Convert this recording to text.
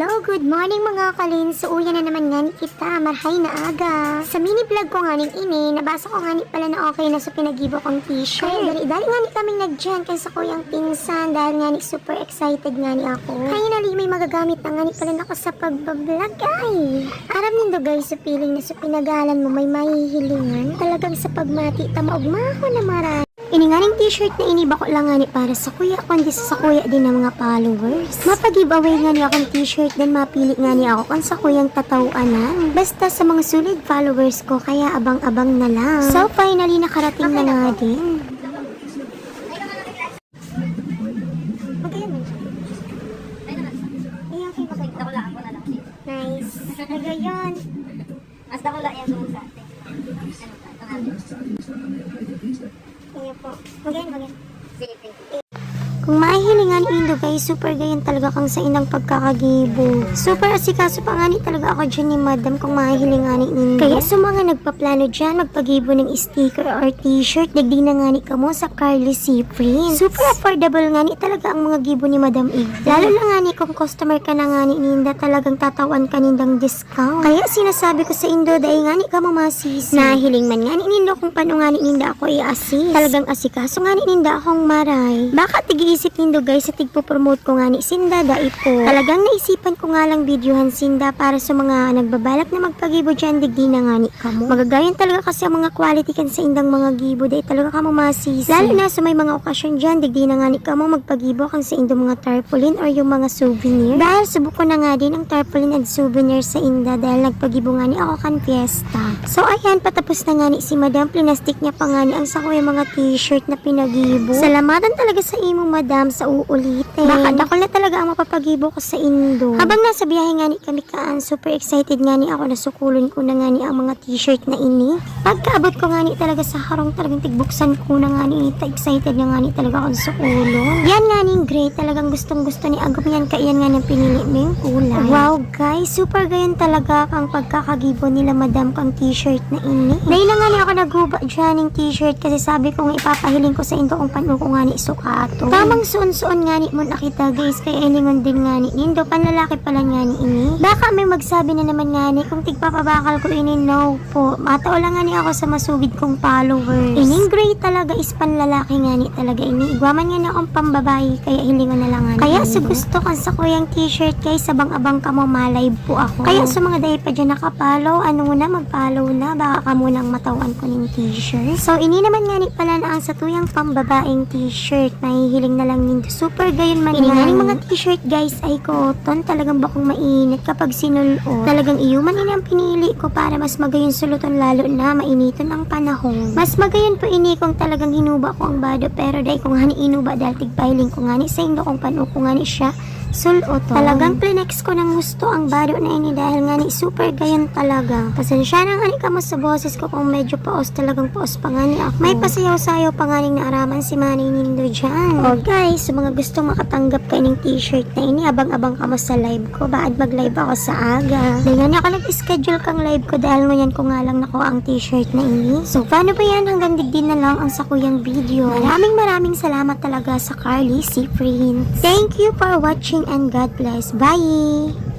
Hello, good morning mga kalin. So, uyan na naman nga ni kita, marhay na aga. Sa mini vlog ko nga ning ini, nabasa ko nga ni pala na okay na sa pinagibo kong t-shirt. Kaya dali-dali nga ni kaming nagdyan kay sa kuyang pinsan dahil nga ni super excited nga ni ako. Kaya nali may magagamit na nga ni pala ako sa pagbablog ay. Aram nindo guys, sa feeling na sa pinagalan mo may mahihilingan. Talagang sa pagmati, tamaugma ko na marami. Ini nga ning t-shirt na iniba ko lang nga ni para sa kuya, kundi sa kuya din ng mga followers. Mapag-giveaway nga ni akong t-shirt, then mapili nga ni ako kung sa kuyang tatauanan. Basta sa mga solid followers ko, kaya abang-abang na lang. So finally, nakarating na nga din. Nice. Nagayon. Mas dako lang yan sa atin. Ano Kaya po. Magayon, magayon. Sige, thank Kung mahihilingan indo guys, super gayon talaga kang sa inang pagkakagibo. Super asikaso pa nga ni talaga ako dyan ni madam kung mahihilingan indo. Kaya sa mga nagpaplano dyan, magpagibo ng sticker or t-shirt, digdi na nga ni kamo sa Carly C. Prince. Super affordable nga ni talaga ang mga gibo ni madam Igda. Lalo na nga ni kung customer ka na nga ni Ninda, talagang tatawan ka nindang discount. Kaya sinasabi ko sa indo, dahil nga ni kamo masisi. Nahiling man nga ni Nindo kung paano nga ni Ninda ako i-assist. Talagang asikaso nga ni Ninda akong maray. Baka tigi-isip nindo guys sa tigpo-promote ko nga ni Sinda daipo. Talagang naisipan ko nga lang videohan Sinda para sa mga nagbabalak na magpagibo dyan digdi na nga ni kamo. Magagayon talaga kasi ang mga quality kan sa indang mga gibo dahil talaga kamo masisi. Lalo na sa may mga okasyon dyan digdi na nga ni kamo magpagibo kan sa indang mga tarpaulin or yung mga souvenir. Dahil subuko na nga din ang tarpaulin at souvenir sa inda dahil nagpagibo nga ni ako kan fiesta. So ayan patapos na nga ni si Madam Plinastic niya pa nga ni ang sa kuya mga t-shirt na pinagibo. Salamatan talaga sa imo madam sa uulitin. Baka dakol na talaga ang mapapagibo ko sa Indo. Habang nasa biyahe nga ni kami kaan, super excited nga ni ako na sukulon ko na nga ni ang mga t-shirt na ini. Pagkaabot ko nga ni talaga sa harong talagang tigbuksan ko na nga ni ita excited na nga ni talaga ako sa sukulon. Yan nga ni gray talagang gustong gusto ni Agum yan kaya nga nang pinili mo yung kulay. Wow guys, super gayon talaga ang pagkakagibo nila madam kang t-shirt na ini. Dahil nga ni ako naguba dyan ng t-shirt kasi sabi ko nga ipapahiling ko sa Indo kung paano ko nga ni sukato. Tamang suon-suon nga ni mo nakita guys kaya iningon din nga ni Nindo panlalaki pala nga ni ini. Baka may magsabi na naman nga ni kung tigpapabakal ko ini no po. Matao lang nga ni ako sa masugid kong followers. Ining gray talaga is panlalaki nga ni talaga ini. Igwaman nga na akong pambabae kaya hilingon na lang nga ni Kaya sa gusto kan sa kuyang t-shirt guys abang-abang ka mo malive po ako. Kaya sa mga day pa dyan nakapalo ano muna mag-follow na baka ka munang matawan ko ng t-shirt. So ini naman nga ni pala na ang sa tuyang pambabaeng t-shirt mahihiling na lang nindo. Super gayon man nga ning mga t-shirt guys ay cotton talagang bakong mainit kapag sinuot. Talagang iyuman ini ang pinili ko para mas magayon suluton lalo na mainiton ang panahon. Mas magayon po ini kung talagang hinuba ko ang bado pero dahil kung hani inuba dahil tigpahiling ko nga ni sa indo kung paano ko nga ni siya Suluton. Talagang plinex ko ng gusto ang bado na ini dahil nga ni super gayon talaga. Pasensya na nga ni kamo sa boses ko kung medyo paos talagang paos pa nga ni ako. May pasayaw-sayaw pa nga ning naaraman si Manny Nindo dyan. O guys, sa mga gustong makatanggap kayo ng t-shirt na ini, abang-abang kamo sa live ko. Baad mag-live ako sa aga. Dahil nga ni ako nag-schedule kang live ko dahil ngayon ko nga lang nakuha ang t-shirt na ini. So, paano ba yan? Hanggang digdi na lang ang sakuyang video. Maraming maraming salamat talaga sa Carly C. Prince. Thank you for watching and God bless. Bye!